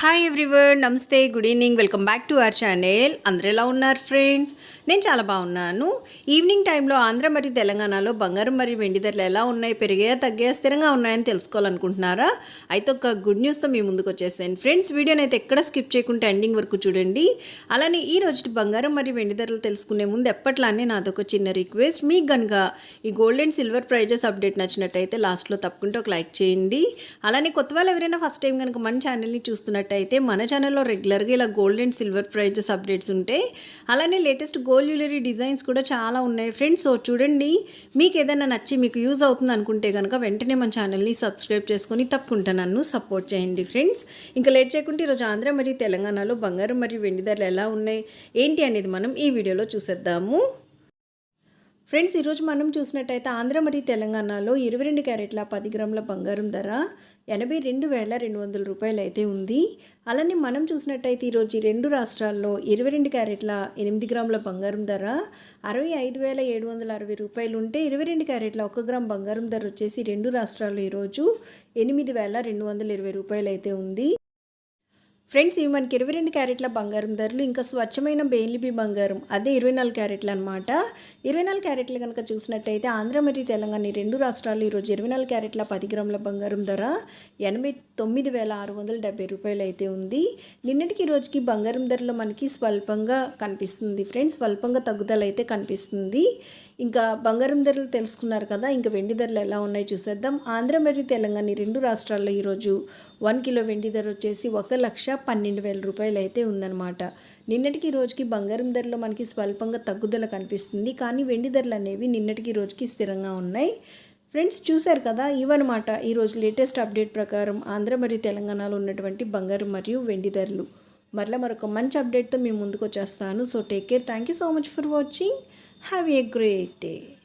Hi everyone namaste good evening welcome back to our channel అందరూ ఎలా ఉన్నారు friends నేను చాలా బాగున్నాను. ఈవినింగ్ టైంలో ఆంధ్ర మరియు తెలంగాణలో బంగారం మరియు వెండి ధరలు ఎలా ఉన్నాయి పెరిగాయా తగ్గాయా స్థిరంగా ఉన్నాయని తెలుసుకోవాలనుకుంటున్నారా? అయితే ఒక గుడ్ న్యూస్తో మీ ముందుకు వచ్చేసాను. ఫ్రెండ్స్ వీడియోని అయితే ఎక్కడ స్కిప్ చేయకుండా ఎండింగ్ వరకు చూడండి. అలానే ఈ రోజు బంగారం మరియు వెండి ధరలు తెలుసుకునే ముందు ఎప్పట్లానే నాదొక చిన్న రిక్వెస్ట్ మీకు కనుక ఈ gold and silver prices update నచ్చినట్టయితే లాస్ట్లో తప్పకుండా ఒక లైక్ చేయండి. అలానే కొత్త వాళ్ళు ఎవరైనా ఫస్ట్ టైం కనుక మన ఛానల్ని చూస్తున్నట్టు చూస్తున్నట్టయితే మన ఛానల్లో రెగ్యులర్గా ఇలా gold and silver prices updates ఉంటాయి అలానే లేటెస్ట్ గోల్డ్ జ్యువెలరీ డిజైన్స్ కూడా చాలా ఉన్నాయి. ఫ్రెండ్స్ సో చూడండి మీకు ఏదైనా నచ్చి మీకు యూజ్ అవుతుంది అనుకుంటే కనుక వెంటనే మన ఛానల్ని సబ్స్క్రైబ్ చేసుకొని తప్పకుండా నన్ను సపోర్ట్ చేయండి. ఫ్రెండ్స్ ఇంకా లేట్ చేయకుంటే ఈరోజు ఆంధ్ర మరియు తెలంగాణలో బంగారం మరియు వెండి ధరలు ఎలా ఉన్నాయి ఏంటి అనేది మనం ఈ వీడియోలో చూసేద్దాము. ఫ్రెండ్స్ ఈరోజు మనం చూసినట్టయితే ఆంధ్ర మరియు తెలంగాణలో ఇరవై రెండు క్యారెట్ల పది గ్రాముల బంగారం ధర ఎనభై రెండు వేల రెండు వందల రూపాయలు అయితే ఉంది. అలానే మనం చూసినట్టయితే ఈరోజు ఈ రెండు రాష్ట్రాల్లో ఇరవై రెండు క్యారెట్ల ఎనిమిది గ్రాముల బంగారం ధర అరవై ఐదు వేల ఏడు వందల అరవై రూపాయలు ఉంటే ఇరవై రెండు క్యారెట్ల ఒక గ్రామ్ బంగారం ధర వచ్చేసి రెండు రాష్ట్రాల్లో ఈరోజు ఎనిమిది వేల రెండు వందల ఇరవై రూపాయలు అయితే ఉంది. ఫ్రెండ్స్ ఇవి మనకి ఇరవై రెండు క్యారెట్ల బంగారం ధరలు ఇంకా స్వచ్ఛమైన బెయిలిబి బంగారం అదే ఇరవై నాలుగు క్యారెట్లు అనమాట ఇరవై నాలుగు క్యారెట్లు కనుక చూసినట్టయితే ఆంధ్ర మరియు తెలంగాణ ఈ రెండు రాష్ట్రాలు ఈరోజు ఇరవై నాలుగు క్యారెట్ల పది గ్రాముల బంగారం ధర ఎనభై తొమ్మిది వేల ఆరు వందల డెబ్బై రూపాయలు అయితే ఉంది. నిన్నటికి రోజుకి బంగారం ధరలో మనకి స్వల్పంగా కనిపిస్తుంది ఫ్రెండ్స్ స్వల్పంగా తగ్గుదల అయితే కనిపిస్తుంది. ఇంకా బంగారం ధరలు తెలుసుకున్నారు కదా ఇంకా వెండి ధరలు ఎలా ఉన్నాయో చూసేద్దాం. ఆంధ్ర మరియు తెలంగాణ ఈ రెండు రాష్ట్రాల్లో ఈరోజు వన్ కిలో వెండి ధర వచ్చేసి ఒక లక్ష పన్నెండు వేల రూపాయలు అయితే ఉందన్నమాట. నిన్నటికి రోజుకి బంగారం ధరలో మనకి స్వల్పంగా తగ్గుదల కనిపిస్తుంది. కానీ వెండి ధరలు అనేవి నిన్నటికి రోజుకి స్థిరంగా ఉన్నాయి. ఫ్రెండ్స్ చూశారు కదా? ఇవన్నమాట ఈరోజు లేటెస్ట్ అప్డేట్ ప్రకారం ఆంధ్ర మరియు తెలంగాణలో ఉన్నటువంటి బంగారం మరియు వెండి ధరలు. మరలా మరొక మంచి అప్డేట్తో మేము ముందుకు వచ్చేస్తాను so take care thank you so much for watching have a great day